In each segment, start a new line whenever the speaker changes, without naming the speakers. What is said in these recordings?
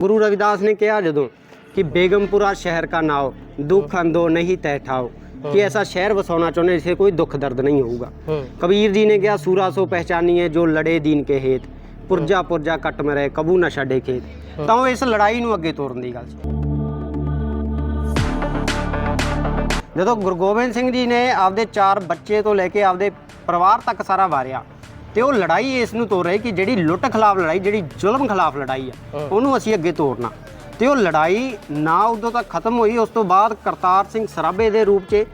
ਗੁਰੂ ਰਵਿਦਾਸ ਨੇ ਕਿਹਾ ਜਦੋਂ ਕਿ ਬੇਗਮਪੁਰਾ ਸ਼ਹਿਰ का ਨਾਓ ਦੁੱਖ ਅੰਦੋ ਨਹੀਂ ਤੈ ਠਾਓ। ਕਿ ਐਸਾ ਸ਼ਹਿਰ ਵਸਾਉਣਾ ਚਾਹੁੰਦੇ ਜਿੱਥੇ ਕੋਈ ਦੁੱਖ ਦਰਦ ਨਹੀਂ ਹੋਊਗਾ। ਕਬੀਰ ਜੀ ਨੇ ਕਿਹਾ ਸੂਰਾ ਸੋ ਪਹਿਚਾਨੀਏ ਜੋ ਲੜੇ ਦੀਨ ਕੇ ਹੇਤ ਪੁਰਜਾ ਪੁਰਜਾ ਕੱਟ ਮਰੇ ਕਬੂ ਨਾ ਛੱਡੇ ਖੇਤ। ਤਾਂ ਉਹ ਇਸ ਲੜਾਈ ਨੂੰ ਅੱਗੇ ਤੋਰਨ ਦੀ ਗੱਲ ਸੀ। ਜਦੋਂ ਗੁਰੂ ਗੋਬਿੰਦ ਸਿੰਘ ਜੀ ਨੇ ਆਪਦੇ ਚਾਰ ਬੱਚੇ ਤੋਂ ਲੈ ਕੇ ਆਪਦੇ ਪਰਿਵਾਰ ਤੱਕ ਸਾਰਾ ਵਾਰਿਆ ਤੇ ਉਹ ਲੜਾਈ ਇਸ ਨੂੰ ਤੋਰ ਰਹੀ ਕਿ ਜਿਹੜੀ ਲੁੱਟ ਖਿਲਾਫ ਲੜਾਈ ਜਿਹੜੀ ਜ਼ੁਲਮ ਖਿਲਾਫ ਲੜਾਈ ਆ ਉਹਨੂੰ ਅਸੀਂ ਅੱਗੇ ਤੋਰਨਾ। ਤੇ ਉਹ ਲੜਾਈ ਨਾ ਉਦੋਂ ਤੱਕ ਖਤਮ ਹੋਈ ਉਸ ਤੋਂ ਬਾਅਦ ਕਰਤਾਰ ਸਿੰਘ ਸਰਾਭੇ ਦੇ ਰੂਪ 'ਚ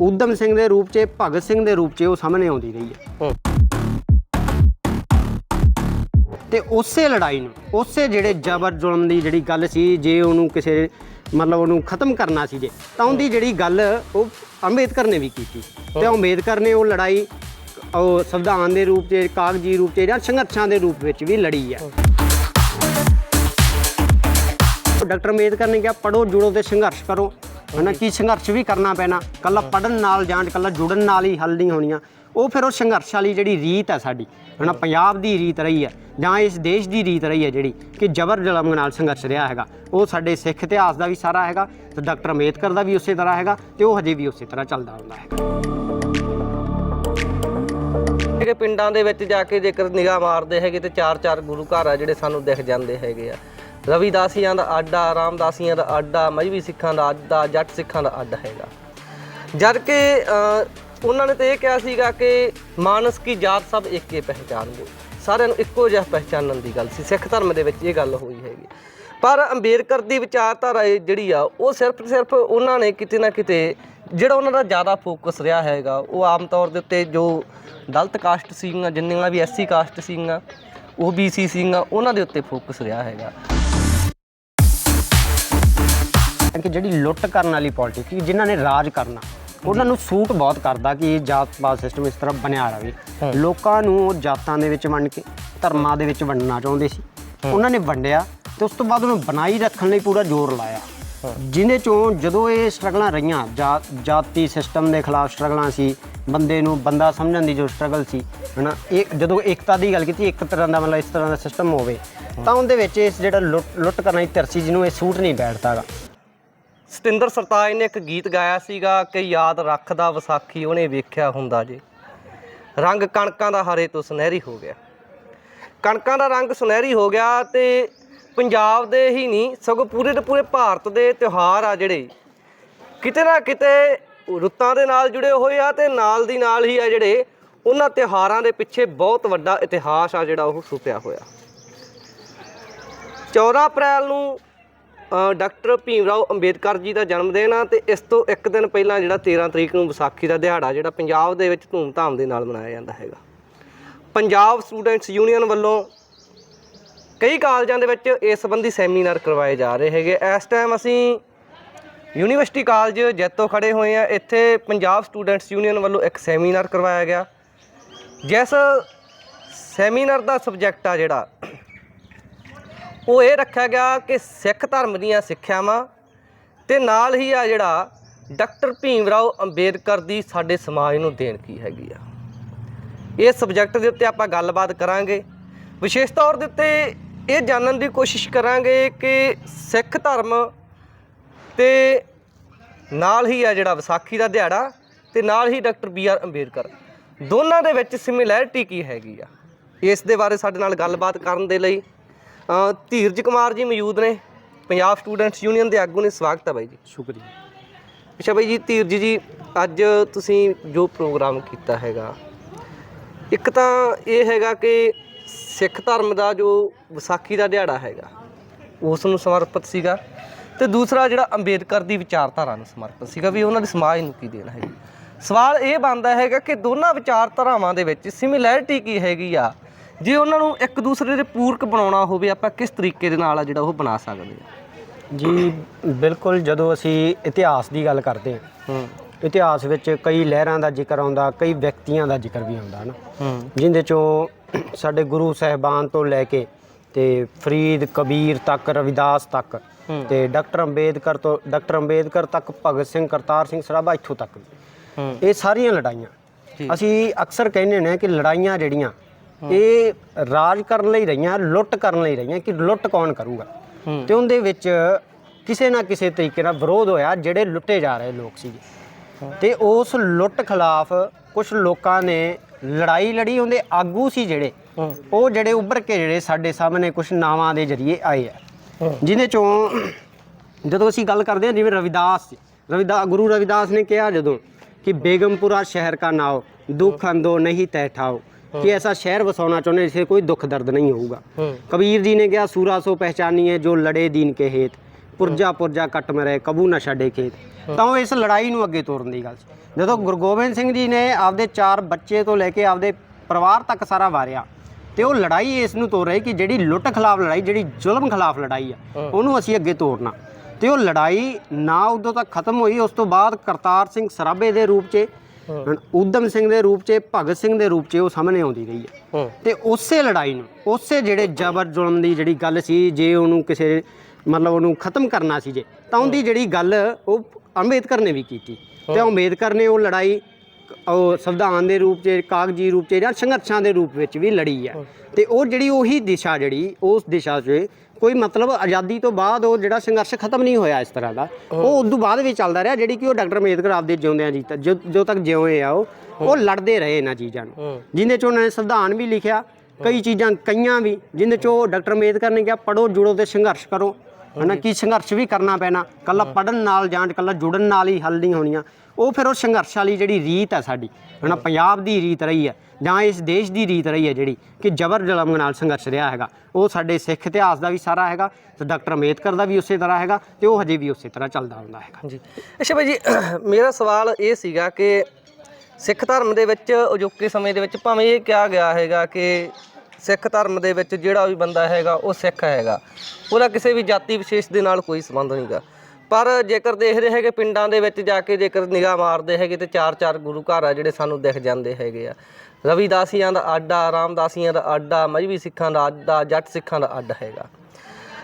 ਊਧਮ ਸਿੰਘ ਦੇ ਰੂਪ 'ਚ ਭਗਤ ਸਿੰਘ ਦੇ ਰੂਪ 'ਚ ਉਹ ਸਾਹਮਣੇ ਆਉਂਦੀ ਰਹੀ ਹੈ
ਹੂੰ।
ਤੇ ਉਸੇ ਲੜਾਈ ਨੂੰ ਉਸੇ ਜਿਹੜੇ ਜ਼ਬਰ ਜ਼ੁਲਮ ਦੀ ਜਿਹੜੀ ਗੱਲ ਸੀ ਜੇ ਉਹਨੂੰ ਕਿਸੇ ਮਤਲਬ ਉਹਨੂੰ ਖਤਮ ਕਰਨਾ ਸੀ ਜੇ ਤਾਂ ਉਹਦੀ ਜਿਹੜੀ ਗੱਲ ਉਹ ਅੰਬੇਦਕਰ ਨੇ ਵੀ ਕੀਤੀ। ਤੇ ਅੰਬੇਦਕਰ ਨੇ ਉਹ ਲੜਾਈ ਉਹ ਸੰਵਿਧਾਨ ਦੇ ਰੂਪ 'ਚ ਕਾਗਜ਼ੀ ਰੂਪ 'ਚ ਜਾਂ ਸੰਘਰਸ਼ਾਂ ਦੇ ਰੂਪ ਵਿੱਚ ਵੀ ਲੜੀ ਹੈ। ਡਾਕਟਰ ਅੰਬੇਦਕਰ ਨੇ ਕਿਹਾ ਪੜੋ ਜੁੜੋ ਤੇ ਸੰਘਰਸ਼ ਕਰੋ। ਹਨਾ ਕੀ ਸੰਘਰਸ਼ ਵੀ ਕਰਨਾ ਪੈਣਾ? ਕੱਲਾ ਪੜਨ ਨਾਲ ਜਾਂ ਕੱਲਾ ਜੁੜਨ ਨਾਲ ਹੀ ਹੱਲ ਨਹੀਂ ਹੋਣੀਆਂ। ਉਹ ਫਿਰ ਉਹ ਸੰਘਰਸ਼ ਵਾਲੀ ਜਿਹੜੀ ਰੀਤ ਹੈ ਸਾਡੀ ਹਨਾ ਪੰਜਾਬ ਦੀ ਰੀਤ ਰਹੀ ਹੈ ਜਾਂ ਇਸ ਦੇਸ਼ ਦੀ ਰੀਤ ਰਹੀ ਹੈ ਜਿਹੜੀ ਕਿ ਜ਼ਬਰ ਜ਼ੁਲਮ ਨਾਲ ਸੰਘਰਸ਼ ਰਿਹਾ ਹੈਗਾ। ਉਹ ਸਾਡੇ ਸਿੱਖ ਇਤਿਹਾਸ ਦਾ ਵੀ ਸਾਰਾ ਹੈਗਾ ਤੇ ਡਾਕਟਰ ਅੰਬੇਦਕਰ ਦਾ ਵੀ ਉਸੇ ਤਰ੍ਹਾਂ ਹੈਗਾ ਤੇ ਉਹ ਹਜੇ ਵੀ ਉਸੇ ਤਰ੍ਹਾਂ ਚੱਲਦਾ ਹੁੰਦਾ ਹੈ।
ਜਿਹੜੇ ਪਿੰਡਾਂ ਦੇ ਵਿੱਚ ਜਾ ਕੇ ਜੇਕਰ ਨਿਗਾਹ ਮਾਰਦੇ ਹੈਗੇ ਤੇ ਚਾਰ ਚਾਰ ਗੁਰੂ ਘਰ ਆ ਜਿਹੜੇ ਸਾਨੂੰ ਦਿਖ ਜਾਂਦੇ ਹੈਗੇ ਆ। ਰਵਿਦਾਸੀਆਂ ਦਾ ਆਡਾ ਰਾਮਦਾਸੀਆਂ ਦਾ ਆਡਾ ਮਜਬੀ ਸਿੱਖਾਂ ਦਾ ਆਡਾ ਜੱਟ ਸਿੱਖਾਂ ਦਾ ਅੱਡ ਹੈਗਾ। ਜਦ ਕਿ ਉਹਨਾਂ ਨੇ ਤਾਂ ਇਹ ਕਿਹਾ ਸੀਗਾ ਕਿ ਮਾਨਸ ਕੀ ਜਾਤ ਸਭ ਇੱਕੇ ਪਹਿਚਾਨ ਗੋ ਸਾਰਿਆਂ ਨੂੰ ਇੱਕੋ ਜਿਹਾ ਪਹਿਚਾਨਣ ਦੀ ਗੱਲ ਸੀ। ਸਿੱਖ ਧਰਮ ਦੇ ਵਿੱਚ ਇਹ ਗੱਲ ਹੋਈ ਹੈਗੀ। ਪਰ ਅੰਬੇਦਕਰ ਦੀ ਵਿਚਾਰਧਾਰਾ ਜਿਹੜੀ ਆ ਉਹ ਸਿਰਫ ਸਿਰਫ ਉਹਨਾਂ ਨੇ ਕਿਤੇ ਨਾ ਕਿਤੇ ਜਿਹੜਾ ਉਹਨਾਂ ਦਾ ਜ਼ਿਆਦਾ ਫੋਕਸ ਰਿਹਾ ਹੈਗਾ ਉਹ ਆਮ ਤੌਰ ਦੇ ਉੱਤੇ ਜੋ ਦਲਿਤ ਕਾਸਟ ਸੀਗੀਆਂ ਜਿੰਨੀਆਂ ਵੀ ਐਸਸੀ ਕਾਸਟ ਸੀਗੀਆਂ ਉਹ ਬੀਸੀ ਸੀਗੀਆਂ ਉਹਨਾਂ ਦੇ ਉੱਤੇ ਫੋਕਸ ਰਿਹਾ ਹੈਗਾ।
ਕਿ ਜਿਹੜੀ ਲੁੱਟ ਕਰਨ ਵਾਲੀ ਪੋਲਿਟਿਕਸ ਜਿਨ੍ਹਾਂ ਨੇ ਰਾਜ ਕਰਨਾ ਉਹਨਾਂ ਨੂੰ ਸੂਟ ਬਹੁਤ ਕਰਦਾ ਕਿ ਇਹ ਜਾਤ-ਪਾਤ ਸਿਸਟਮ ਇਸ ਤਰ੍ਹਾਂ ਬਣਿਆ ਰਵੇ ਲੋਕਾਂ ਨੂੰ ਉਹ ਜਾਤਾਂ ਦੇ ਵਿੱਚ ਵੰਡ ਕੇ ਧਰਮਾਂ ਦੇ ਵਿੱਚ ਵੰਡਣਾ ਚਾਹੁੰਦੇ ਸੀ। ਉਹਨਾਂ ਨੇ ਵੰਡਿਆ ਤੇ ਉਸ ਤੋਂ ਬਾਅਦ ਉਹਨੂੰ ਬਣਾਈ ਰੱਖਣ ਲਈ ਪੂਰਾ ਜ਼ੋਰ ਲਾਇਆ। ਜਿਹਦੇ ਚੋਂ ਜਦੋਂ ਇਹ ਸਟਰਗਲਾਂ ਰਹੀਆਂ ਜਾਤੀ ਸਿਸਟਮ ਦੇ ਖਿਲਾਫ ਸਟਰਗਲਾਂ ਸੀ ਬੰਦੇ ਨੂੰ ਬੰਦਾ ਸਮਝਣ ਦੀ ਜੋ ਸਟਰਗਲ ਸੀ ਹਨਾ ਇਹ ਜਦੋਂ ਏਕਤਾ ਦੀ ਗੱਲ ਕੀਤੀ ਇੱਕ ਤਰ੍ਹਾਂ ਦਾ ਮਤਲਬ ਇਸ ਤਰ੍ਹਾਂ ਦਾ ਸਿਸਟਮ ਹੋਵੇ ਤਾਂ ਉਹਦੇ ਵਿੱਚ ਇਸ ਜਿਹੜਾ ਲੁੱਟ ਲੁੱਟ ਕਰਨ ਦੀ ਧਰਸੀ ਜਿਹਨੂੰ ਇਹ ਸੂਟ ਨਹੀਂ ਬੈਠਦਾਗਾ
ਸਤਿੰਦਰ ਸਰਤਾਜ ਨੇ ਇੱਕ ਗੀਤ ਗਾਇਆ ਸੀਗਾ ਕਿ ਯਾਦ ਰੱਖਦਾ ਵਿਸਾਖੀ ਉਹਨੇ ਵੇਖਿਆ ਹੁੰਦਾ ਜੇ। ਰੰਗ ਕਣਕਾਂ ਦਾ ਹਰੇ ਤੋਂ ਸੁਨਹਿਰੀ ਹੋ ਗਿਆ। ਕਣਕਾਂ ਦਾ ਰੰਗ ਸੁਨਹਿਰੀ ਹੋ ਗਿਆ ਤੇ ਪੰਜਾਬ ਦੇ ਹੀ ਨਹੀਂ, ਸਗੋਂ ਪੂਰੇ ਦੇ ਪੂਰੇ ਭਾਰਤ ਦੇ ਤਿਉਹਾਰ ਆ ਜਿਹੜੇ। ਕਿਤੇ ਨਾ ਕਿਤੇ ਰੁੱਤਾਂ ਦੇ ਨਾਲ ਜੁੜੇ ਹੋਏ ਆ ਤੇ ਨਾਲ ਦੀ ਨਾਲ ਹੀ ਆ ਜਿਹੜੇ ਉਹਨਾਂ ਤਿਉਹਾਰਾਂ ਦੇ ਪਿੱਛੇ ਬਹੁਤ ਵੱਡਾ ਇਤਿਹਾਸ ਆ ਜਿਹੜਾ ਉਹ ਛੁਪਿਆ ਹੋਇਆ। 14 ਅਪ੍ਰੈਲ ਨੂੰ ਡਾਕਟਰ ਭੀਮ ਰਾਓ ਅੰਬੇਦਕਰ ਜੀ ਦਾ ਜਨਮ ਦਿਨ ਆ ਤੇ ਇਸ ਤੋਂ ਇੱਕ ਦਿਨ ਪਹਿਲਾਂ ਜਿਹੜਾ 13 ਤਰੀਕ ਨੂੰ ਵਿਸਾਖੀ ਦਾ ਦਿਹਾੜਾ ਜਿਹੜਾ ਪੰਜਾਬ ਦੇ ਵਿੱਚ ਧੂਮਧਾਮ ਦੇ ਨਾਲ ਮਨਾਇਆ ਜਾਂਦਾ ਹੈਗਾ। ਪੰਜਾਬ ਸਟੂਡੈਂਟਸ ਯੂਨੀਅਨ ਵੱਲੋਂ ਕਈ ਕਾਲਜਾਂ ਦੇ ਵਿੱਚ ਇਸ ਸੰਬੰਧੀ ਸੈਮੀਨਾਰ ਕਰਵਾਏ ਜਾ ਰਹੇ ਹੈਗੇ। ਇਸ ਟਾਈਮ ਅਸੀਂ ਯੂਨੀਵਰਸਿਟੀ ਕਾਲਜ ਜੈਤੋ ਖੜੇ ਹੋਏ ਆ ਇੱਥੇ ਪੰਜਾਬ ਸਟੂਡੈਂਟਸ ਯੂਨੀਅਨ ਵੱਲੋਂ ਇੱਕ ਸੈਮੀਨਾਰ ਕਰਵਾਇਆ ਗਿਆ। ਜਿਸ ਸੈਮੀਨਾਰ ਦਾ ਸਬਜੈਕਟ ਆ ਜਿਹੜਾ, ਉਹ ਇਹ ਰੱਖਿਆ ਗਿਆ ਕਿ ਸਿੱਖ ਧਰਮ ਦੀਆਂ ਸਿੱਖਿਆਵਾਂ ਤੇ ਨਾਲ ਹੀ ਆ ਜਿਹੜਾ ਡਾਕਟਰ ਭੀਮ ਰਾਓ ਅੰਬੇਦਕਰ ਦੀ ਸਾਡੇ ਸਮਾਜ ਨੂੰ ਦੇਣ ਕੀ ਹੈਗੀ ਆ। ਇਹ ਸਬਜੈਕਟ ਦੇ ਉੱਤੇ ਆਪਾਂ ਗੱਲਬਾਤ ਕਰਾਂਗੇ। ਵਿਸ਼ੇਸ਼ ਤੌਰ ਦੇ ਉੱਤੇ ਇਹ ਜਾਣਨ ਦੀ ਕੋਸ਼ਿਸ਼ ਕਰਾਂਗੇ ਕਿ ਸਿੱਖ ਧਰਮ ਤੇ ਨਾਲ ਹੀ ਆ ਜਿਹੜਾ ਵਿਸਾਖੀ ਦਾ ਦਿਹਾੜਾ ਤੇ ਨਾਲ ਹੀ ਡਾਕਟਰ ਬੀ ਆਰ ਅੰਬੇਦਕਰ। ਦੋਨਾਂ ਦੇ ਵਿੱਚ ਸਿਮਿਲੈਰਿਟੀ ਕੀ ਹੈਗੀ ਆ? ਇਸ ਦੇ ਬਾਰੇ ਸਾਡੇ ਨਾਲ ਗੱਲਬਾਤ ਕਰਨ ਦੇ ਲਈ ਧੀਰਜ ਕੁਮਾਰ ਜੀ ਮੌਜੂਦ ਨੇ। ਪੰਜਾਬ ਸਟੂਡੈਂਟਸ ਯੂਨੀਅਨ ਦੇ ਆਗੂ ਨੇ। ਸਵਾਗਤ ਹੈ ਬਾਈ ਜੀ।
ਸ਼ੁਕਰੀਆ।
ਅੱਛਾ ਬਾਈ ਜੀ ਧੀਰਜ ਜੀ ਅੱਜ ਤੁਸੀਂ ਜੋ ਪ੍ਰੋਗਰਾਮ ਕੀਤਾ ਹੈਗਾ ਇੱਕ ਤਾਂ ਇਹ ਹੈਗਾ ਕਿ ਸਿੱਖ ਧਰਮ ਦਾ ਜੋ ਵਿਸਾਖੀ ਦਾ ਦਿਹਾੜਾ ਹੈਗਾ ਉਸ ਨੂੰ ਸਮਰਪਿਤ ਸੀਗਾ ਤੇ ਦੂਸਰਾ ਜਿਹੜਾ ਅੰਬੇਦਕਰ ਦੀ ਵਿਚਾਰਧਾਰਾ ਨੂੰ ਸਮਰਪਿਤ ਸੀਗਾ ਵੀ ਉਹਨਾਂ ਦੇ ਸਮਾਜ ਨੂੰ ਕੀ ਦੇਣਾ ਹੈਗਾ। ਸਵਾਲ ਇਹ ਬਣਦਾ ਹੈਗਾ ਕਿ ਦੋਨਾਂ ਵਿਚਾਰਧਾਰਾਵਾਂ ਦੇ ਵਿੱਚ ਸਿਮਿਲੈਰਿਟੀ ਕੀ ਹੈਗੀ ਆ? ਜੇ ਉਹਨਾਂ ਨੂੰ ਇੱਕ ਦੂਸਰੇ ਦੇ ਪੂਰਕ ਬਣਾਉਣਾ ਹੋਵੇ ਆਪਾਂ ਕਿਸ ਤਰੀਕੇ ਦੇ ਨਾਲ ਆ ਜਿਹੜਾ ਉਹ ਬਣਾ ਸਕਦੇ ਆ?
ਜੀ ਬਿਲਕੁਲ ਜਦੋਂ ਅਸੀਂ ਇਤਿਹਾਸ ਦੀ ਗੱਲ ਕਰਦੇ ਹਾਂ
ਹੂੰ।
ਇਤਿਹਾਸ ਵਿੱਚ ਕਈ ਲਹਿਰਾਂ ਦਾ ਜ਼ਿਕਰ ਆਉਂਦਾ ਕਈ ਵਿਅਕਤੀਆਂ ਦਾ ਜ਼ਿਕਰ ਵੀ ਆਉਂਦਾ ਨਾ
ਹੂੰ।
ਜਿੰਦੇ ਚੋਂ ਸਾਡੇ ਗੁਰੂ ਸਾਹਿਬਾਨ ਤੋਂ ਲੈ ਕੇ ਤੇ ਫਰੀਦ ਕਬੀਰ ਤੱਕ ਰਵਿਦਾਸ ਤੱਕ। ਤੇ ਡਾਕਟਰ ਅੰਬੇਦਕਰ ਤੋਂ ਡਾਕਟਰ ਅੰਬੇਦਕਰ ਤੱਕ ਭਗਤ ਸਿੰਘ ਕਰਤਾਰ ਸਿੰਘ ਸਰਾਭਾ ਇੱਥੋਂ ਤੱਕ ਇਹ ਸਾਰੀਆਂ ਲੜਾਈਆਂ। ਅਸੀਂ ਅਕਸਰ ਕਹਿੰਦੇ ਹੁੰਦੇ ਹਾਂ ਕਿ ਲੜਾਈਆਂ ਜਿਹੜੀਆਂ ਇਹ ਰਾਜ ਕਰਨ ਲਈ ਰਹੀਆਂ ਲੁੱਟ ਕਰਨ ਲਈ ਰਹੀਆਂ ਕਿ ਲੁੱਟ ਕੌਣ ਕਰੂਗਾ? ਤੇ ਉਹਦੇ ਵਿੱਚ ਕਿਸੇ ਨਾ ਕਿਸੇ ਤਰੀਕੇ ਨਾਲ ਵਿਰੋਧ ਹੋਇਆ ਜਿਹੜੇ ਲੁੱਟੇ ਜਾ ਰਹੇ ਲੋਕ ਸੀਗੇ। ਤੇ ਉਸ ਲੁੱਟ ਖਿਲਾਫ ਕੁਝ ਲੋਕਾਂ ਨੇ ਲੜਾਈ ਲੜੀ ਉਹਦੇ ਆਗੂ ਸੀ ਜਿਹੜੇ ਉਹ ਜਿਹੜੇ ਉੱਭਰ ਕੇ ਜਿਹੜੇ ਸਾਡੇ ਸਾਹਮਣੇ ਕੁਝ ਨਾਵਾਂ ਦੇ ਜਰੀਏ ਆਏ ਆ। ਜਿਹਦੇ ਚੋਂ ਜਦੋਂ ਅਸੀਂ ਗੱਲ ਕਰਦੇ ਹਾਂ ਜਿਵੇਂ ਰਵਿਦਾਸ ਰਵਿਦਾਸ ਗੁਰੂ ਰਵਿਦਾਸ ਨੇ ਕਿਹਾ ਜਦੋਂ ਕਿ ਬੇਗਮਪੁਰਾ ਸ਼ਹਿਰ का ਨਾਉ ਦੁੱਖ ਅੰਦੋ ਨਹੀਂ ਤੈ ਠਾਓ ਕਿ ਐਸਾ ਸ਼ਹਿਰ ਵਸਾਉਣਾ ਚਾਹੁੰਦੇ ਜਿਸੇ ਕੋਈ ਦੁੱਖ ਦਰਦ ਨਹੀਂ ਹੋਊਗਾ। ਕਬੀਰ ਜੀ ਨੇ ਕਿਹਾ ਸੂਰਾ ਸੋ ਪਹਿਚਾਨੀਏ ਜੋ ਲੜੇ ਦੀਨ ਕੇ ਹੇਤ। ਪੁਰਜਾ ਪੁਰਜਾ ਕੱਟ ਮਰੇ ਕਬੂ ਨਾ ਛੱਡੇ ਖੇਤ। ਤਾਂ ਉਹ ਇਸ ਲੜਾਈ ਨੂੰ ਅੱਗੇ ਤੋਰਨ ਦੀ ਗੱਲ ਸੀ। ਜਦੋਂ ਗੁਰੂ ਗੋਬਿੰਦ ਸਿੰਘ ਜੀ ਨੇ ਆਪਦੇ ਚਾਰ ਬੱਚੇ ਤੋਂ ਲੈ ਕੇ ਆਪਦੇ ਪਰਿਵਾਰ ਤੱਕ ਸਾਰਾ ਵਾਰਿਆ ਤੇ ਉਹ ਲੜਾਈ ਇਸ ਨੂੰ ਤੋਰ ਰਹੀ ਕਿ ਜਿਹੜੀ ਲੁੱਟ ਖਿਲਾਫ ਲੜਾਈ ਜਿਹੜੀ ਜ਼ੁਲਮ ਖਿਲਾਫ ਲੜਾਈ ਆ ਉਹਨੂੰ ਅਸੀਂ ਅੱਗੇ ਤੋਰਨਾ। ਤੇ ਉਹ ਲੜਾਈ ਨਾ ਉਦੋਂ ਤੱਕ ਖਤਮ ਹੋਈ ਉਸ ਤੋਂ ਬਾਅਦ ਕਰਤਾਰ ਸਿੰਘ ਸਰਾਭੇ ਦੇ ਰੂਪ 'ਚ ਊਧਮ ਸਿੰਘ ਦੇ ਰੂਪ 'ਚ ਭਗਤ ਸਿੰਘ ਦੇ ਰੂਪ 'ਚ ਉਹ ਸਾਹਮਣੇ ਆਉਂਦੀ ਰਹੀ ਹੈ। ਤੇ ਉਸੇ ਲੜਾਈ ਨੂੰ ਉਸੇ ਜਿਹੜੇ ਜ਼ਬਰ ਜ਼ੁਲਮ ਦੀ ਜਿਹੜੀ ਗੱਲ ਸੀ ਜੇ ਉਹਨੂੰ ਕਿਸੇ ਮਤਲਬ ਉਹਨੂੰ ਖਤਮ ਕਰਨਾ ਸੀ ਜੇ ਤਾਂ ਉਹਦੀ ਜਿਹੜੀ ਗੱਲ ਉਹ ਅੰਬੇਦਕਰ ਨੇ ਵੀ ਕੀਤੀ। ਤੇ ਅੰਬੇਦਕਰ ਨੇ ਉਹ ਲੜਾਈ ਉਹ ਸੰਵਿਧਾਨ ਦੇ ਰੂਪ 'ਚ ਕਾਗਜ਼ੀ ਰੂਪ 'ਚ ਜਾਂ ਸੰਘਰਸ਼ਾਂ ਦੇ ਰੂਪ ਵਿੱਚ ਵੀ ਲੜੀ ਹੈ। ਤੇ ਉਹ ਜਿਹੜੀ ਉਹੀ ਦਿਸ਼ਾ ਜਿਹੜੀ ਉਸ ਦਿਸ਼ਾ 'ਚ ਕੋਈ ਮਤਲਬ ਆਜ਼ਾਦੀ ਤੋਂ ਬਾਅਦ ਉਹ ਜਿਹੜਾ ਸੰਘਰਸ਼ ਖਤਮ ਨਹੀਂ ਹੋਇਆ ਇਸ ਤਰ੍ਹਾਂ ਦਾ ਉਹ ਉਦੋਂ ਬਾਅਦ ਵੀ ਚੱਲਦਾ ਰਿਹਾ ਜਿਹੜੀ ਕਿ ਉਹ ਡਾਕਟਰ ਅੰਬੇਦਕਰ ਆਪਦੇ ਜਿਉਂਦਿਆਂ ਜੀ ਜੋ ਤੱਕ ਜਿਉਏ ਆ ਉਹ ਉਹ ਲੜਦੇ ਰਹੇ ਇਹਨਾਂ ਚੀਜ਼ਾਂ ਨੂੰ। ਜਿੰਦੇ 'ਚ ਉਹਨਾਂ ਨੇ ਸੰਵਿਧਾਨ ਵੀ ਲਿਖਿਆ ਕਈ ਚੀਜ਼ਾਂ ਕਈਆਂ ਵੀ ਜਿੰਦੇ 'ਚ ਉਹ ਡਾਕਟਰ ਅੰਬੇਦਕਰ ਨੇ ਕਿਹਾ ਪੜੋ ਜੁੜੋ ਤੇ ਸੰਘਰਸ਼ ਕਰੋ। ਹਨਾ ਕੀ ਸੰਘਰਸ਼ ਵੀ ਕਰਨਾ ਪੈਣਾ ਕੱਲਾ ਪੜਨ ਨਾਲ ਜਾਂ ਕੱਲਾ ਜੁੜਨ ਨਾਲ ਹੀ ਹੱਲ ਨਹੀਂ ਹੋਣੀਆਂ। ਉਹ ਫਿਰ ਉਹ ਸੰਘਰਸ਼ ਵਾਲੀ ਜਿਹੜੀ ਰੀਤ ਹੈ ਸਾਡੀ ਹਨਾ ਪੰਜਾਬ ਦੀ ਰੀਤ ਰਹੀ ਹੈ ਜਾਂ ਇਸ ਦੇਸ਼ ਦੀ ਰੀਤ ਰਹੀ ਹੈ ਜਿਹੜੀ ਕਿ ਜ਼ਬਰ ਜ਼ੁਲਮ ਨਾਲ ਸੰਘਰਸ਼ ਰਿਹਾ ਹੈਗਾ। ਉਹ ਸਾਡੇ ਸਿੱਖ ਇਤਿਹਾਸ ਦਾ ਵੀ ਸਾਰਾ ਹੈਗਾ ਤੇ ਡਾਕਟਰ ਅੰਬੇਦਕਰ ਦਾ ਵੀ ਉਸੇ ਤਰ੍ਹਾਂ ਹੈਗਾ ਤੇ ਉਹ ਹਜੇ ਵੀ ਉਸੇ ਤਰ੍ਹਾਂ ਚੱਲਦਾ ਹੁੰਦਾ ਹੈਗਾ।
ਜੀ ਅੱਛਾ ਭਾਈ ਜੀ ਮੇਰਾ ਸਵਾਲ ਇਹ ਸੀਗਾ ਕਿ ਸਿੱਖ ਧਰਮ ਦੇ ਵਿੱਚ ਅਜੋਕੇ ਸਮੇਂ ਦੇ ਵਿੱਚ ਭਾਵੇਂ ਇਹ ਕਿਹਾ ਗਿਆ ਹੈਗਾ ਕਿ ਸਿੱਖ ਧਰਮ ਦੇ ਵਿੱਚ ਜਿਹੜਾ ਵੀ ਬੰਦਾ ਹੈਗਾ, ਉਹ ਸਿੱਖ ਹੈਗਾ। ਉਹਦਾ ਕਿਸੇ ਵੀ ਜਾਤੀ ਵਿਸ਼ੇਸ਼ ਦੇ ਨਾਲ ਕੋਈ ਸੰਬੰਧ ਨਹੀਂਗਾ ਪਰ ਜੇਕਰ ਦੇਖਦੇ ਹੈਗੇ ਪਿੰਡਾਂ ਦੇ ਵਿੱਚ ਜਾ ਕੇ ਜੇਕਰ ਨਿਗਾਹ ਮਾਰਦੇ ਹੈਗੇ ਤੇ ਚਾਰ ਚਾਰ ਗੁਰੂ ਘਰ ਆ ਜਿਹੜੇ ਸਾਨੂੰ ਦਿਖ ਜਾਂਦੇ ਹੈਗੇ ਆ। ਰਵੀਦਾਸੀਆਂ ਦਾ ਆਡਾ ਰਾਮਦਾਸੀਆਂ ਦਾ ਆਡਾ ਮਜਬੀ ਸਿੱਖਾਂ ਦਾ ਆਡਾ ਜੱਟ ਸਿੱਖਾਂ ਦਾ ਅੱਡ ਹੈਗਾ।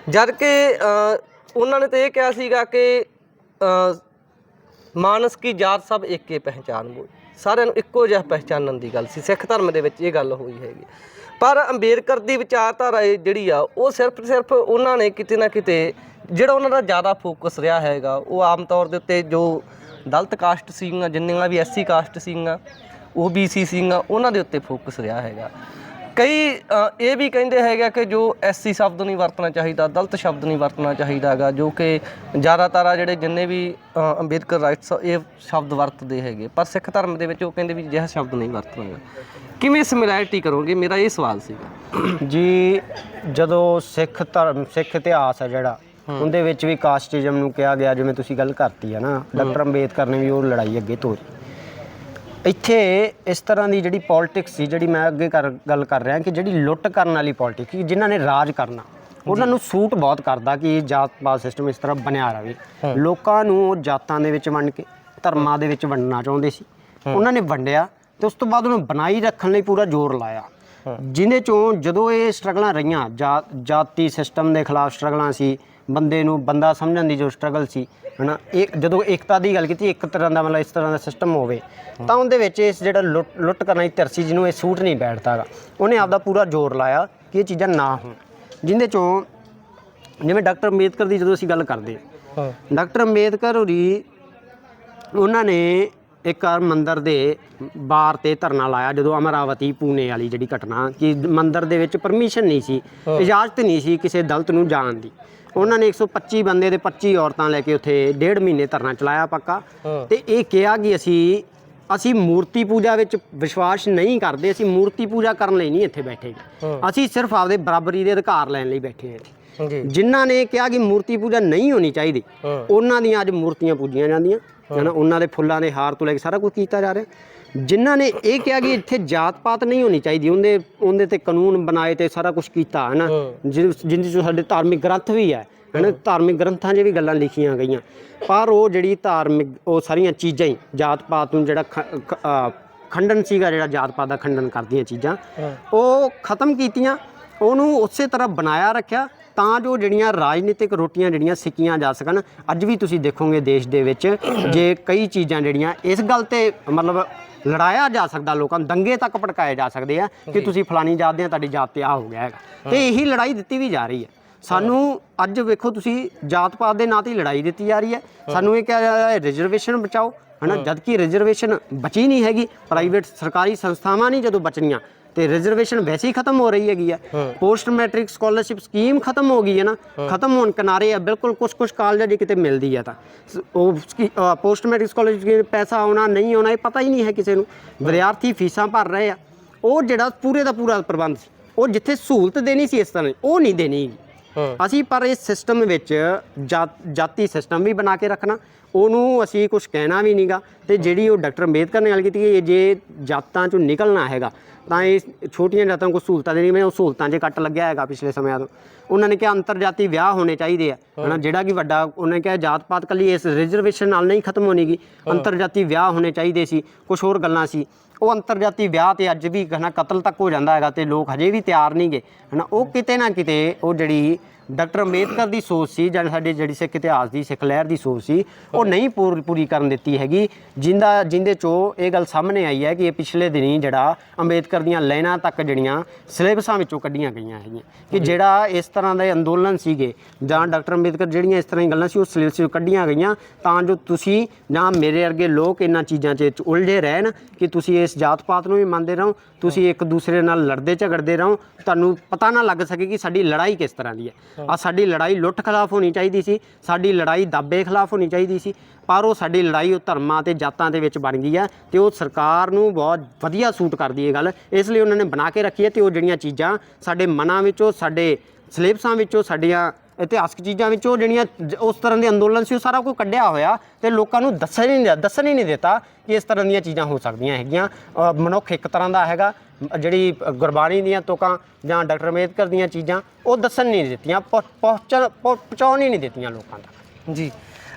ਜਦ ਕਿ ਉਹਨਾਂ ਨੇ ਤਾਂ ਇਹ ਕਿਹਾ ਸੀਗਾ ਕਿ ਮਾਨਸ ਕੀ ਜਾਤ ਸਭ ਏਕੇ ਪਹਿਚਾਨ ਬੋਲ। ਸਾਰਿਆਂ ਨੂੰ ਇੱਕੋ ਜਿਹਾ ਪਹਿਚਾਨਣ ਦੀ ਗੱਲ ਸੀ। ਸਿੱਖ ਧਰਮ ਦੇ ਵਿੱਚ ਇਹ ਗੱਲ ਹੋਈ ਹੈਗੀ। ਪਰ ਅੰਬੇਦਕਰ ਦੀ ਵਿਚਾਰਧਾਰਾ ਇਹ ਜਿਹੜੀ ਆ, ਉਹ ਸਿਰਫ ਸਿਰਫ ਉਹਨਾਂ ਨੇ ਕਿਤੇ ਨਾ ਕਿਤੇ, ਜਿਹੜਾ ਉਹਨਾਂ ਦਾ ਜ਼ਿਆਦਾ ਫੋਕਸ ਰਿਹਾ ਹੈਗਾ, ਉਹ ਆਮ ਤੌਰ ਦੇ ਉੱਤੇ ਜੋ ਦਲਤ ਕਾਸਟ ਸੀਗੀਆਂ, ਜਿੰਨੀਆਂ ਵੀ ਐਸਸੀ ਕਾਸਟ ਸੀਗੀਆਂ, ਉਹ ਬੀਸੀ ਸੀਗੀਆਂ, ਉਹਨਾਂ ਦੇ ਉੱਤੇ ਫੋਕਸ ਰਿਹਾ ਹੈਗਾ। ਕਈ ਇਹ ਵੀ ਕਹਿੰਦੇ ਹੈਗਾ ਕਿ ਜੋ ਐਸਸੀ ਸ਼ਬਦ ਨਹੀਂ ਵਰਤਣਾ ਚਾਹੀਦਾ, ਦਲਤ ਸ਼ਬਦ ਨਹੀਂ ਵਰਤਣਾ ਚਾਹੀਦਾ ਹੈਗਾ, ਜੋ ਕਿ ਜ਼ਿਆਦਾਤਰ ਆ ਜਿਹੜੇ ਜਿੰਨੇ ਵੀ ਅੰਬੇਦਕਰ ਰਾਈਟਸ ਇਹ ਸ਼ਬਦ ਵਰਤਦੇ ਹੈਗੇ। ਪਰ ਸਿੱਖ ਧਰਮ ਦੇ ਵਿੱਚ ਉਹ ਕਹਿੰਦੇ ਵੀ ਜਿਹੜਾ ਸ਼ਬਦ ਨਹੀਂ ਵਰਤਣਾ ਕਿਵੇਂ ਸਿਮਿਲੈਰਿਟੀ ਕਰੋਗੇ? ਮੇਰਾ ਇਹ ਸਵਾਲ ਸੀਗਾ।
ਜੀ ਜਦੋਂ ਸਿੱਖ ਧਰਮ ਸਿੱਖ ਇਤਿਹਾਸ ਹੈ ਜਿਹੜਾ ਉਹਦੇ ਵਿੱਚ ਵੀ ਕਾਸਟਿਜ਼ਮ ਨੂੰ ਕਿਹਾ ਗਿਆ ਜਿਵੇਂ ਤੁਸੀਂ ਗੱਲ ਕਰਤੀ ਹੈ ਨਾ ਡਾਕਟਰ ਅੰਬੇਦਕਰ ਨੇ ਵੀ ਉਹ ਲੜਾਈ ਅੱਗੇ ਤੋਰੀ। ਇੱਥੇ ਇਸ ਤਰ੍ਹਾਂ ਦੀ ਜਿਹੜੀ ਪੋਲਿਟਿਕਸ ਸੀ ਜਿਹੜੀ ਮੈਂ ਅੱਗੇ ਕਰ ਗੱਲ ਕਰ ਰਿਹਾ ਕਿ ਜਿਹੜੀ ਲੁੱਟ ਕਰਨ ਵਾਲੀ ਪੋਲਿਟਿਕਸ ਜਿਨ੍ਹਾਂ ਨੇ ਰਾਜ ਕਰਨਾ ਉਹਨਾਂ ਨੂੰ ਸੂਟ ਬਹੁਤ ਕਰਦਾ ਕਿ ਇਹ ਜਾਤ ਪਾਤ ਸਿਸਟਮ ਇਸ ਤਰ੍ਹਾਂ ਬਣਿਆ ਰਵੇ। ਲੋਕਾਂ ਨੂੰ ਉਹ ਜਾਤਾਂ ਦੇ ਵਿੱਚ ਵੰਡ ਕੇ ਧਰਮਾਂ ਦੇ ਵਿੱਚ ਵੰਡਣਾ ਚਾਹੁੰਦੇ ਸੀ। ਉਹਨਾਂ ਨੇ ਵੰਡਿਆ ਤੇ ਉਸ ਤੋਂ ਬਾਅਦ ਉਹਨੂੰ ਬਣਾਈ ਰੱਖਣ ਲਈ ਪੂਰਾ ਜ਼ੋਰ ਲਾਇਆ। ਜਿਹਦੇ ਚੋਂ ਜਦੋਂ ਇਹ ਸਟਰਗਲਾਂ ਰਹੀਆਂ ਜਾਤੀ ਸਿਸਟਮ ਦੇ ਖਿਲਾਫ ਸਟਰਗਲਾਂ ਸੀ ਬੰਦੇ ਨੂੰ ਬੰਦਾ ਸਮਝਣ ਦੀ ਜੋ ਸਟਰਗਲ ਸੀ ਹਨਾ ਇਹ ਜਦੋਂ ਏਕਤਾ ਦੀ ਗੱਲ ਕੀਤੀ ਇੱਕ ਤਰ੍ਹਾਂ ਦਾ ਮਤਲਬ ਇਸ ਤਰ੍ਹਾਂ ਦਾ ਸਿਸਟਮ ਹੋਵੇ ਤਾਂ ਉਹਦੇ ਵਿੱਚ ਇਸ ਜਿਹੜਾ ਲੁੱਟ ਲੁੱਟ ਕਰਨ ਦੀ ਧਿਰ ਸੀ ਜਿਹਨੂੰ ਇਹ ਸੂਟ ਨਹੀਂ ਬੈਠਦਾਗਾ ਉਹਨੇ ਆਪਦਾ ਪੂਰਾ ਜ਼ੋਰ ਲਾਇਆ ਕਿ ਇਹ ਚੀਜ਼ਾਂ ਨਾ ਹੋਣ। ਜਿਹਦੇ ਚੋਂ ਜਿਵੇਂ ਡਾਕਟਰ ਅੰਬੇਦਕਰ ਦੀ ਜਦੋਂ ਅਸੀਂ ਗੱਲ ਕਰਦੇ ਹਾਂ। ਡਾਕਟਰ ਅੰਬੇਦਕਰ ਹੋਰੀ ਉਹਨਾਂ ਨੇ ਇੱਕ ਵਾਰ ਮੰਦਿਰ ਦੇ ਬਾਰ ਤੇ ਧਰਨਾ ਲਾਇਆ ਜਦੋਂ ਅਮਰਾਵਤੀ ਪੂਨੇ ਵਾਲੀ ਜਿਹੜੀ ਘਟਨਾ ਕਿ ਮੰਦਿਰ ਦੇ ਵਿੱਚ ਪਰਮਿਸ਼ਨ ਨਹੀਂ ਸੀ ਇਜਾਜ਼ਤ ਨਹੀਂ ਸੀ ਕਿਸੇ ਦਲਤ ਨੂੰ ਜਾਣ ਦੀ। ਉਹਨਾਂ ਨੇ 125 ਬੰਦੇ ਦੇ 25 ਔਰਤਾਂ ਲੈ ਕੇ ਉੱਥੇ ਡੇਢ ਮਹੀਨੇ ਧਰਨਾ ਚਲਾਇਆ ਪੱਕਾ। ਤੇ ਇਹ ਕਿਹਾ ਕਿ ਅਸੀਂ ਅਸੀਂ ਮੂਰਤੀ ਪੂਜਾ ਵਿੱਚ ਵਿਸ਼ਵਾਸ ਨਹੀਂ ਕਰਦੇ ਅਸੀਂ ਮੂਰਤੀ ਪੂਜਾ ਕਰਨ ਲਈ ਨਹੀਂ ਇੱਥੇ ਬੈਠੇ ਅਸੀਂ ਸਿਰਫ ਆਪਦੇ ਬਰਾਬਰੀ ਦੇ ਅਧਿਕਾਰ ਲੈਣ ਲਈ ਬੈਠੇ ਹਾਂ ਜਿਨ੍ਹਾਂ ਨੇ ਕਿਹਾ ਕਿ ਮੂਰਤੀ ਪੂਜਾ ਨਹੀਂ ਹੋਣੀ ਚਾਹੀਦੀ ਉਹਨਾਂ ਦੀਆਂ ਅੱਜ ਮੂਰਤੀਆਂ ਪੂਜੀਆਂ ਜਾਂਦੀਆਂ। ਹਨਾ ਉਹਨਾਂ ਦੇ ਫੁੱਲਾਂ ਦੇ ਹਾਰ ਤੋਂ ਲੈ ਕੇ ਸਾਰਾ ਕੁਝ ਕੀਤਾ ਜਾ ਰਿਹਾ। ਜਿਨ੍ਹਾਂ ਨੇ ਇਹ ਕਿਹਾ ਕਿ ਇੱਥੇ ਜਾਤ ਪਾਤ ਨਹੀਂ ਹੋਣੀ ਚਾਹੀਦੀ ਉਹਦੇ ਉਹਦੇ ਤੇ ਕਾਨੂੰਨ ਬਣਾਏ ਤੇ ਸਾਰਾ ਕੁਝ ਕੀਤਾ ਹੈ। ਨਾ ਜਿੰਦੇ ਚ ਸਾਡੇ ਧਾਰਮਿਕ ਗ੍ਰੰਥ ਵੀ ਹੈ ਹਨਾ ਧਾਰਮਿਕ ਗ੍ਰੰਥਾਂ 'ਚ ਵੀ ਗੱਲਾਂ ਲਿਖੀਆਂ ਗਈਆਂ। ਪਰ ਉਹ ਜਿਹੜੀ ਧਾਰਮਿਕ ਉਹ ਸਾਰੀਆਂ ਚੀਜ਼ਾਂ ਹੀ ਜਾਤ ਪਾਤ ਨੂੰ ਜਿਹੜਾ ਖੰਡਨ ਸੀਗਾ ਜਿਹੜਾ ਜਾਤ ਪਾਤ ਦਾ ਖੰਡਨ ਕਰਦੀਆਂ ਚੀਜ਼ਾਂ ਉਹ ਖਤਮ ਕੀਤੀਆਂ। ਉਹਨੂੰ ਉਸੇ ਤਰ੍ਹਾਂ ਬਣਾਇਆ ਰੱਖਿਆ ਤਾਂ ਜੋ ਜਿਹੜੀਆਂ ਰਾਜਨੀਤਿਕ ਰੋਟੀਆਂ ਜਿਹੜੀਆਂ ਸਿੱਕੀਆਂ ਜਾ ਸਕਣ ਅੱਜ ਵੀ ਤੁਸੀਂ ਦੇਖੋਗੇ ਦੇਸ਼ ਦੇ ਵਿੱਚ ਜੇ ਕਈ ਚੀਜ਼ਾਂ ਜਿਹੜੀਆਂ ਇਸ ਗੱਲ ਤੇ ਮਤਲਬ ਲੜਾਇਆ ਜਾ ਸਕਦਾ ਲੋਕਾਂ ਨੂੰ ਦੰਗੇ ਤੱਕ ਭੜਕਾਏ ਜਾ ਸਕਦੇ ਆ ਕਿ ਤੁਸੀਂ ਫਲਾਨੀ ਜਾਤ ਦੇ ਆ ਤੁਹਾਡੀ ਜਾਤ ਤੇ ਆ ਹੋ ਗਿਆ ਹੈਗਾ। ਤੇ ਇਹੀ ਲੜਾਈ ਦਿੱਤੀ ਵੀ ਜਾ ਰਹੀ ਹੈ। ਸਾਨੂੰ ਅੱਜ ਵੇਖੋ ਤੁਸੀਂ ਜਾਤ ਪਾਤ ਦੇ ਨਾਂ ਤੇ ਲੜਾਈ ਦਿੱਤੀ ਜਾ ਰਹੀ ਹੈ। ਸਾਨੂੰ ਇਹ ਕਿਹਾ ਜਾ ਰਿਹਾ ਹੈ ਰਿਜ਼ਰਵੇਸ਼ਨ ਬਚਾਓ ਹਨਾ? ਜਦ ਕਿ ਰਿਜ਼ਰਵੇਸ਼ਨ ਬਚੀ ਨਹੀਂ ਹੈਗੀ ਪ੍ਰਾਈਵੇਟ ਸਰਕਾਰੀ ਸੰਸਥਾਵਾਂ ਨਹੀਂ ਜਦੋਂ ਬਚਣੀਆਂ ਤੇ ਰਿਜ਼ਰਵੇਸ਼ਨ ਵੈਸੇ ਹੀ ਖਤਮ ਹੋ ਰਹੀ ਹੈਗੀ ਆ। ਪੋਸਟ ਮੈਟ੍ਰਿਕ ਸਕਾਲਰਸ਼ਿਪ ਸਕੀਮ ਖਤਮ ਹੋ ਗਈ ਹੈ ਨਾ ਖਤਮ ਹੋਣ ਕਿਨਾਰੇ ਆ ਬਿਲਕੁਲ ਕੁਝ ਕੁਝ ਕਾਲਜਾਂ 'ਚ ਕਿਤੇ ਮਿਲਦੀ ਆ ਤਾਂ। ਉਹ ਪੋਸਟ ਮੈਟ੍ਰਿਕ ਸਕਾਲਰਸ਼ਿਪ ਪੈਸਾ ਆਉਣਾ ਨਹੀਂ ਆਉਣਾ ਇਹ ਪਤਾ ਹੀ ਨਹੀਂ ਹੈ ਕਿਸੇ ਨੂੰ। ਵਿਦਿਆਰਥੀ ਫੀਸਾਂ ਭਰ ਰਹੇ ਆ। ਉਹ ਜਿਹੜਾ ਪੂਰੇ ਦਾ ਪੂਰਾ ਪ੍ਰਬੰਧ ਸੀ ਉਹ ਜਿੱਥੇ ਸਹੂਲਤ ਦੇਣੀ ਸੀ ਇਸ ਤਰ੍ਹਾਂ ਦੀ, ਉਹ ਨਹੀਂ ਦੇਣੀ ਅਸੀਂ ਪਰ ਇਸ ਸਿਸਟਮ ਵਿੱਚ ਜਾਤ- ਜਾਤੀ ਸਿਸਟਮ ਵੀ ਬਣਾ ਕੇ ਰੱਖਣਾ ਉਹਨੂੰ ਅਸੀਂ ਕੁਝ ਕਹਿਣਾ ਵੀ ਨਹੀਂਗਾ ਤੇ ਜਿਹੜੀ ਉਹ ਡਾਕਟਰ ਅੰਬੇਦਕਰ ਨੇ ਗੱਲ ਕੀਤੀ ਕਿ ਜੇ ਜਾਤਾਂ ਚੋਂ ਨਿਕਲਣਾ ਹੈਗਾ ਤਾਂ ਇਹ ਛੋਟੀਆਂ ਜਾਤਾਂ ਨੂੰ ਸਹੂਲਤਾਂ ਦੇਣੀ ਮੈਂ ਉਹ ਸਹੂਲਤਾਂ 'ਚ ਕੱਟ ਲੱਗਿਆ ਹੈਗਾ ਪਿਛਲੇ ਸਮਿਆਂ ਤੋਂ। ਉਹਨਾਂ ਨੇ ਕਿਹਾ ਅੰਤਰਜਾਤੀ ਵਿਆਹ ਹੋਣੇ ਚਾਹੀਦੇ ਆ। ਹਨਾ ਜਿਹੜਾ ਕਿ ਵੱਡਾ ਉਹਨੇ ਕਿਹਾ ਜਾਤ ਪਾਤ ਕੱਲੀ ਇਸ ਰਿਜ਼ਰਵੇਸ਼ਨ ਨਾਲ ਨਹੀਂ ਖਤਮ ਹੋਣੀਗੀ ਅੰਤਰਜਾਤੀ ਵਿਆਹ ਹੋਣੇ ਚਾਹੀਦੇ ਸੀ ਕੁਝ ਹੋਰ ਗੱਲਾਂ ਸੀ। ਉਹ ਅੰਤਰਜਾਤੀ ਵਿਆਹ ਤੇ ਅੱਜ ਵੀ ਹਨਾ ਕਤਲ ਤੱਕ ਹੋ ਜਾਂਦਾ ਹੈਗਾ ਤੇ ਲੋਕ ਹਜੇ ਵੀ ਤਿਆਰ ਨਹੀਂਗੇ ਹਨਾ, ਉਹ ਕਿਤੇ ਨਾ ਕਿਤੇ ਉਹ ਜਿਹੜੀ ਡਾਕਟਰ ਅੰਬੇਦਕਰ ਦੀ ਸੋਚ ਸੀ ਜਾਂ ਸਾਡੇ ਜਿਹੜੀ ਸਿੱਖ ਇਤਿਹਾਸ ਦੀ ਸਿੱਖ ਲਹਿਰ ਦੀ ਸੋਚ ਸੀ ਉਹ ਨਹੀਂ ਪੂਰ- ਪੂਰੀ ਕਰਨ ਦਿੱਤੀ ਹੈਗੀ। ਜਿੰਦਾ ਜਿੰਦੇ ਚੋਂ ਇਹ ਗੱਲ ਸਾਹਮਣੇ ਆਈ ਹੈ ਕਿ ਇਹ ਪਿਛਲੇ ਦਿਨੀ ਜਿਹੜਾ ਅੰਬੇਦਕਰ ਦੀਆਂ ਲਾਈਨਾਂ ਤੱਕ ਜਿਹੜੀਆਂ ਸਿਲੇਬਸਾਂ ਵਿੱਚੋਂ ਕੱਢੀਆਂ ਗਈਆਂ ਹੈਗੀਆਂ। ਕਿ ਜਿਹੜਾ ਇਸ ਤਰ੍ਹਾਂ ਦੇ ਅੰਦੋਲਨ ਸੀਗੇ ਜਾਂ ਡਾਕਟਰ ਅੰਬੇਦਕਰ ਜਿਹੜੀਆਂ ਇਸ ਤਰ੍ਹਾਂ ਦੀਆਂ ਗੱਲਾਂ ਸੀ ਉਹ ਸਿਲੇਬਸ ਵਿੱਚੋਂ ਕੱਢੀਆਂ ਗਈਆਂ। ਤਾਂ ਜੋ ਤੁਸੀਂ ਜਾਂ ਮੇਰੇ ਵਰਗੇ ਲੋਕ ਇਹਨਾਂ ਚੀਜ਼ਾਂ 'ਚ ਉਲਝੇ ਰਹਿਣ ਕਿ ਤੁਸੀਂ ਇਸ ਜਾਤ ਪਾਤ ਨੂੰ ਵੀ ਮੰਨਦੇ ਰਹੋ ਤੁਸੀਂ ਇੱਕ ਦੂਸਰੇ ਨਾਲ ਲੜਦੇ ਝਗੜਦੇ ਰਹੋ ਤੁਹਾਨੂੰ ਪਤਾ ਨਾ ਲੱਗ ਸਕੇ ਕਿ ਸਾਡੀ ਲੜਾਈ ਕਿਸ ਤਰ੍ਹਾਂ ਦੀ ਹੈ। ਆ ਸਾਡੀ ਲੜਾਈ ਲੁੱਟ ਖਿਲਾਫ ਹੋਣੀ ਚਾਹੀਦੀ ਸੀ, ਸਾਡੀ ਲੜਾਈ ਦਾਬੇ ਖਿਲਾਫ ਹੋਣੀ ਚਾਹੀਦੀ ਸੀ, ਪਰ ਉਹ ਸਾਡੀ ਲੜਾਈ ਉਹ ਧਰਮਾਂ ਤੇ ਜਾਤਾਂ ਦੇ ਵਿੱਚ ਬਣ ਗਈ ਹੈ ਤੇ ਉਹ ਸਰਕਾਰ ਨੂੰ ਬਹੁਤ ਵਧੀਆ ਸੂਟ ਕਰਦੀ ਹੈ ਗੱਲ, ਇਸ ਲਈ ਉਹਨਾਂ ਨੇ ਬਣਾ ਕੇ ਰੱਖੀ ਹੈ ਤੇ ਉਹ ਜਿਹੜੀਆਂ ਚੀਜ਼ਾਂ ਸਾਡੇ ਮਨਾਂ ਵਿੱਚੋਂ, ਸਾਡੇ ਸਿਲੇਬਸਾਂ ਵਿੱਚੋਂ, ਸਾਡੀਆਂ ਇਤਿਹਾਸਕ ਚੀਜ਼ਾਂ ਵਿੱਚੋਂ ਜਿਹੜੀਆਂ ਜ- ਉਸ ਤਰ੍ਹਾਂ ਦੇ ਅੰਦੋਲਨ ਸੀ ਉਹ ਸਾਰਾ ਕੁਝ ਕੱਢਿਆ ਹੋਇਆ ਤੇ ਲੋਕਾਂ ਨੂੰ ਦੱਸਣ ਹੀ ਨਹੀਂ ਦੱਸਣ ਹੀ ਨਹੀਂ ਦਿੱਤਾ ਕਿ ਇਸ ਤਰ੍ਹਾਂ ਦੀਆਂ ਚੀਜ਼ਾਂ ਹੋ ਸਕਦੀਆਂ ਹੈਗੀਆਂ। ਅ, ਮਨੁੱਖ ਇੱਕ ਤਰ੍ਹਾਂ ਦਾ ਹੈਗਾ ਅ, ਜਿਹੜੀ ਗੁਰਬਾਣੀ ਦੀਆਂ ਤੁਕਾਂ ਜਾਂ ਡਾਕਟਰ ਅੰਬੇਦਕਰ ਦੀਆਂ ਚੀਜ਼ਾਂ ਉਹ ਦੱਸਣ ਨਹੀਂ ਦਿੱਤੀਆਂ ਪਹੁੰ- ਪਹੁੰਚਣ ਪਹੁੰ- ਪਹੁੰਚਾਉਣ ਹੀ ਨਹੀਂ ਦਿੱਤੀਆਂ ਲੋਕਾਂ ਤੱਕ।
ਜੀ।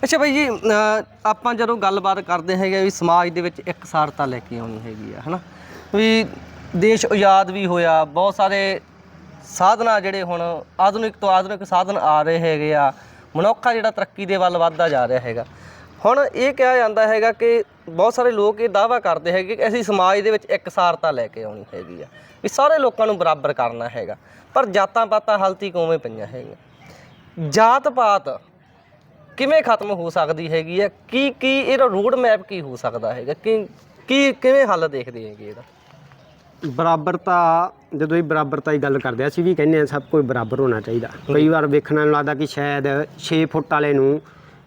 ਅੱਛਾ ਭਾਈ ਜੀ ਅਹ ਆਪਾਂ ਜਦੋਂ ਗੱਲਬਾਤ ਕਰਦੇ ਹੈਗੇ ਵੀ ਸਮਾਜ ਦੇ ਵਿੱਚ ਇਕਸਾਰਤਾ ਲੈ ਕੇ ਆਉਣੀ ਹੈਗੀ ਆ ਹਨਾ? ਵੀ ਦੇਸ਼ ਆਜ਼ਾਦ ਵੀ ਹੋਇਆ ਬਹੁਤ ਸਾਰੇ ਸਾਧਨਾ ਜਿਹੜੇ ਹੁਣ ਆਧੁਨਿਕ ਤੋਂ ਆਧੁਨਿਕ ਸਾਧਨ ਆ ਰਹੇ ਹੈਗੇ ਆ, ਮਨੁੱਖ ਜਿਹੜਾ ਤਰੱਕੀ ਦੇ ਵੱਲ ਵੱਧਦਾ ਜਾ ਰਿਹਾ ਹੈਗਾ। ਹੁਣ ਇਹ ਕਿਹਾ ਜਾਂਦਾ ਹੈਗਾ ਕਿ ਬਹੁਤ ਸਾਰੇ ਲੋਕ ਇਹ ਦਾਅਵਾ ਕਰਦੇ ਹੈਗੇ ਕਿ ਅਸੀਂ ਸਮਾਜ ਦੇ ਵਿੱਚ ਇਕਸਾਰਤਾ ਲੈ ਕੇ ਆਉਣੀ ਹੈਗੀ ਆ, ਵੀ ਸਾਰੇ ਲੋਕਾਂ ਨੂੰ ਬਰਾਬਰ ਕਰਨਾ ਹੈਗਾ, ਪਰ ਜਾਤਾਂ ਪਾਤਾਂ ਹਲਤੀ ਕੋਵੇਂ ਪਈਆਂ ਹੈਗੀਆਂ? ਜਾਤ ਪਾਤ ਕਿਵੇਂ ਖਤਮ ਹੋ ਸਕਦੀ ਹੈਗੀ ਆ? ਕੀ ਕੀ ਇਹਦਾ ਰੋਡ ਮੈਪ ਕੀ ਹੋ ਸਕਦਾ ਹੈਗਾ? ਕੀ ਕੀ, ਕਿਵੇਂ ਹੱਲ ਦੇਖਦੇ ਹੈਗੇ ਇਹਦਾ?
ਬਰਾਬਰਤਾ ਜਦੋਂ ਇਹ ਬਰਾਬਰਤਾ ਦੀ ਗੱਲ ਕਰਦੇ ਆ ਅਸੀਂ ਵੀ ਕਹਿੰਦੇ ਆ ਸਭ ਕੋਈ ਬਰਾਬਰ ਹੋਣਾ ਚਾਹੀਦਾ। ਕਈ ਵਾਰ ਵੇਖਣ ਨੂੰ ਲੱਗਦਾ ਕਿ ਸ਼ਾਇਦ 6 ਫੁੱਟ ਵਾਲੇ ਨੂੰ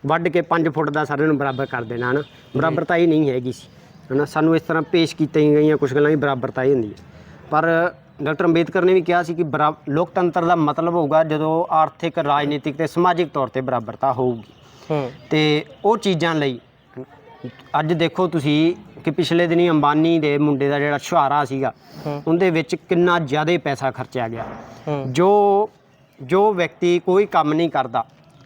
ਵੱਢ ਕੇ 5 ਫੁੱਟ ਦਾ ਸਾਰਿਆਂ ਨੂੰ ਬਰਾਬਰ ਕਰ ਦੇਣਾ ਹਨਾ? ਬਰਾਬਰਤਾ ਹੀ ਨਹੀਂ ਹੈਗੀ ਸੀ ਹਨਾ? ਸਾਨੂੰ ਇਸ ਤਰ੍ਹਾਂ ਪੇਸ਼ ਕੀਤੀਆਂ ਗਈਆਂ ਕੁਝ ਗੱਲਾਂ ਹੀ ਬਰਾਬਰਤਾ ਹੀ ਹੁੰਦੀ ਹੈ। ਪਰ ਡਾਕਟਰ ਅੰਬੇਦਕਰ ਨੇ ਵੀ ਕਿਹਾ ਸੀ ਕਿ ਲੋਕਤੰਤਰ ਦਾ ਮਤਲਬ ਹੋਊਗਾ ਜਦੋਂ ਆਰਥਿਕ ਰਾਜਨੀਤਿਕ ਤੇ ਸਮਾਜਿਕ ਤੌਰ ਤੇ ਬਰਾਬਰਤਾ ਹੋਊਗੀ।
ਹੂੰ।
ਤੇ ਉਹ ਚੀਜ਼ਾਂ ਲਈ ਅੱਜ ਦੇਖੋ ਤੁਸੀਂ ਕਿ ਪਿਛਲੇ ਦਿਨੀ ਅੰਬਾਨੀ ਦੇ ਮੁੰਡੇ ਦਾ ਜਿਹੜਾ ਛੁਹਾਰਾ ਸੀਗਾ
ਹੂੰ।
ਉਹਦੇ ਵਿੱਚ ਕਿੰਨਾ ਜ਼ਿਆਦਾ ਪੈਸਾ ਖਰਚਿਆ ਗਿਆ।
ਹੂੰ।
ਜੋ ਜੋ ਵਿਅਕਤੀ ਕੋਈ ਕੰਮ ਨਹੀਂ ਕਰਦਾ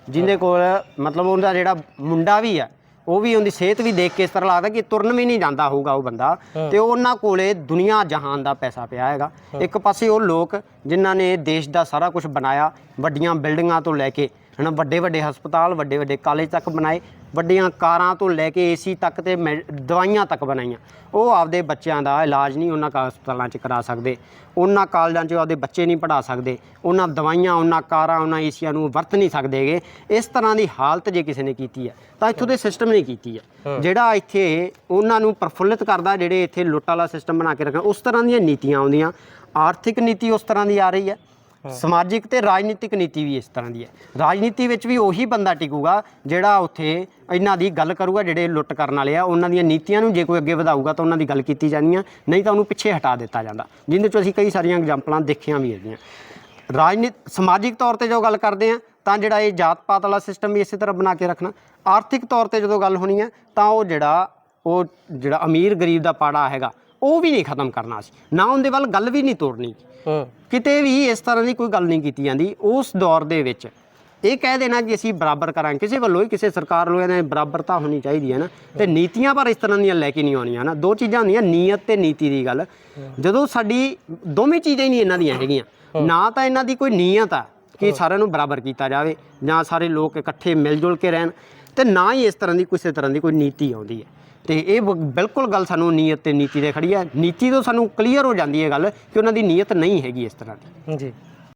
ਜਿਹਦੇ ਕੋਲ ਮਤਲਬ ਉਹਦਾ ਜਿਹੜਾ ਮੁੰਡਾ ਵੀ ਆ ਉਹ ਵੀ ਉਹਦੀ ਸਿਹਤ ਵੀ ਦੇਖ ਕੇ ਇਸ ਤਰ੍ਹਾਂ ਲੱਗਦਾ ਕਿ ਤੁਰਨ ਵੀ ਨਹੀਂ ਜਾਂਦਾ ਹੋਊਗਾ ਉਹ ਬੰਦਾ। ਤੇ ਉਹਨਾਂ ਕੋਲੇ ਦੁਨੀਆ ਜਹਾਨ ਦਾ ਪੈਸਾ ਪਿਆ ਹੈਗਾ। ਇੱਕ ਪਾਸੇ ਉਹ ਲੋਕ ਜਿਨ੍ਹਾਂ ਨੇ ਦੇਸ਼ ਦਾ ਸਾਰਾ ਕੁਝ ਬਣਾਇਆ ਵੱਡੀਆਂ ਬਿਲਡਿੰਗਾਂ ਤੋਂ ਲੈ ਕੇ ਹਨਾ ਵੱਡੇ ਵੱਡੇ ਹਸਪਤਾਲ ਵੱਡੇ ਵੱਡੇ ਕਾਲਜ ਤੱਕ ਬਣਾਏ ਵੱਡੀਆਂ ਕਾਰਾਂ ਤੋਂ ਲੈ ਕੇ ਏਸੀ ਤੱਕ ਤੇ ਦਵਾਈਆਂ ਤੱਕ ਬਣਾਈਆਂ। ਉਹ ਆਪਦੇ ਬੱਚਿਆਂ ਦਾ ਇਲਾਜ ਨਹੀਂ ਉਹਨਾਂ ਕਾ ਹਸਪਤਾਲਾਂ 'ਚ ਕਰਾ ਸਕਦੇ। ਉਹਨਾਂ ਕਾਲਜਾਂ 'ਚ ਆਪਦੇ ਬੱਚੇ ਨਹੀਂ ਪੜ੍ਹਾ ਸਕਦੇ। ਉਹਨਾਂ ਦਵਾਈਆਂ ਉਹਨਾਂ ਕਾਰਾਂ ਉਹਨਾਂ ਏਸੀਆਂ ਨੂੰ ਵਰਤ ਨਹੀਂ ਸਕਦੇਗੇ ਇਸ ਤਰ੍ਹਾਂ ਦੀ ਹਾਲਤ ਜੇ ਕਿਸੇ ਨੇ ਕੀਤੀ ਹੈ ਤਾਂ ਇੱਥੋਂ ਦੇ ਸਿਸਟਮ ਨੇ ਕੀਤੀ ਹੈ। ਜਿਹੜਾ ਇੱਥੇ ਉਹਨਾਂ ਨੂੰ ਪ੍ਰਫੁੱਲਿਤ ਕਰਦਾ ਜਿਹੜੇ ਇੱਥੇ ਲੁੱਟ ਵਾਲਾ ਸਿਸਟਮ ਬਣਾ ਕੇ ਰੱਖਣਾ ਉਸ ਤਰ੍ਹਾਂ ਦੀਆਂ ਨੀਤੀਆਂ ਆਉਂਦੀਆਂ। ਆਰਥਿਕ ਨੀਤੀ ਉਸ ਤਰ੍ਹਾਂ ਦੀ ਆ ਰਹੀ ਹੈ। ਸਮਾਜਿਕ ਤੇ ਰਾਜਨੀਤਿਕ ਨੀਤੀ ਵੀ ਇਸ ਤਰ੍ਹਾਂ ਦੀ ਹੈ। ਰਾਜਨੀਤੀ ਵਿੱਚ ਵੀ ਉਹੀ ਬੰਦਾ ਟਿਕੂਗਾ ਜਿਹੜਾ ਉੱਥੇ ਇਹਨਾਂ ਦੀ ਗੱਲ ਕਰੂਗਾ, ਜਿਹੜੇ ਲੁੱਟ ਕਰਨ ਵਾਲੇ ਆ, ਉਹਨਾਂ ਦੀਆਂ ਨੀਤੀਆਂ ਨੂੰ ਜੇ ਕੋਈ ਅੱਗੇ ਵਧਾਊਗਾ ਤਾਂ ਉਹਨਾਂ ਦੀ ਗੱਲ ਕੀਤੀ ਜਾਣੀ ਆ ਨਹੀਂ ਤਾਂ ਉਹਨੂੰ ਪਿੱਛੇ ਹਟਾ ਦਿੱਤਾ ਜਾਂਦਾ। ਜਿੰਦੇ ਚ ਅਸੀਂ ਕਈ ਸਾਰੀਆਂ ਐਗਜ਼ਾਮਪਲਾਂ ਦੇਖੀਆਂ ਵੀ ਹੈਗੀਆਂ। ਰਾਜਨੀਤ ਸਮਾਜਿਕ ਤੌਰ ਤੇ ਜੋ ਗੱਲ ਕਰਦੇ ਆ, ਤਾਂ ਜਿਹੜਾ ਇਹ ਜਾਤ ਪਾਤ ਵਾਲਾ ਸਿਸਟਮ ਵੀ ਇਸੇ ਤਰ੍ਹਾਂ ਬਣਾ ਕੇ ਰੱਖਣਾ। ਆਰਥਿਕ ਤੌਰ ਤੇ ਜਦੋਂ ਗੱਲ ਹੋਣੀ ਹੈ ਤਾਂ ਉਹ ਜਿਹੜਾ ਉਹ ਜਿਹੜਾ ਅਮੀਰ ਗਰੀਬ ਦਾ ਪਾੜਾ ਹੈਗਾ ਉਹ ਵੀ ਨਹੀਂ ਖਤਮ ਕਰਨਾ ਸੀ। ਨਾ ਉਹਦੇ ਵੱਲ ਗੱਲ ਵੀ ਨਹੀਂ ਤੋੜਨੀ
ਹੂੰ।
ਕਿਤੇ ਵੀ ਇਸ ਤਰ੍ਹਾਂ ਦੀ ਕੋਈ ਗੱਲ ਨਹੀਂ ਕੀਤੀ ਜਾਂਦੀ। ਉਸ ਦੌਰ ਦੇ ਵਿੱਚ ਇਹ ਕਹਿ ਦੇਣਾ ਕਿ ਅਸੀਂ ਬਰਾਬਰ ਕਰਾਂਗੇ। ਕਿਸੇ ਵੱਲੋਂ ਹੀ ਕਿਸੇ ਸਰਕਾਰ ਵੱਲੋਂ ਇਹਨਾਂ ਦੀ ਬਰਾਬਰਤਾ ਹੋਣੀ ਚਾਹੀਦੀ ਹੈ ਨਾ। ਤੇ ਨੀਤੀਆਂ ਪਰ ਇਸ ਤਰ੍ਹਾਂ ਦੀਆਂ ਲੈ ਕੇ ਨਹੀਂ ਆਉਣੀਆਂ ਨਾ। ਦੋ ਚੀਜ਼ਾਂ ਹੁੰਦੀਆਂ ਨੀਅਤ ਤੇ ਨੀਤੀ ਦੀ ਗੱਲ। ਜਦੋਂ ਸਾਡੀ ਦੋਵੇਂ ਚੀਜ਼ਾਂ ਹੀ ਨਹੀਂ ਇਹਨਾਂ ਦੀਆਂ ਹੈਗੀਆਂ। ਨਾ ਤਾਂ ਇਹਨਾਂ ਦੀ ਕੋਈ ਨੀਅਤ ਆ ਕਿ ਸਾਰਿਆਂ ਨੂੰ ਬਰਾਬਰ ਕੀਤਾ ਜਾਵੇ ਜਾਂ ਸਾਰੇ ਲੋਕ ਇਕੱਠੇ ਮਿਲ ਜੁਲ ਕੇ ਰਹਿਣ। ਤੇ ਨਾ ਹੀ ਇਸ ਤਰ੍ਹਾਂ ਦੀ ਕਿਸੇ ਤਰ੍ਹਾਂ ਦੀ ਕੋਈ ਨੀਤੀ ਆਉਂਦੀ ਹੈ। ਤੇ ਇਹ ਬਿਲਕੁਲ ਗੱਲ ਸਾਨੂੰ ਨੀਅਤ ਤੇ ਨੀਤੀ 'ਤੇ ਖੜੀ ਹੈ ਨੀਤੀ ਤੋਂ ਸਾਨੂੰ ਕਲੀਅਰ ਹੋ ਜਾਂਦੀ ਹੈ ਗੱਲ ਕਿ ਉਹਨਾਂ ਦੀ ਨੀਅਤ ਨਹੀਂ ਹੈਗੀ ਇਸ ਤਰ੍ਹਾਂ ਦੀ।
ਜੀ।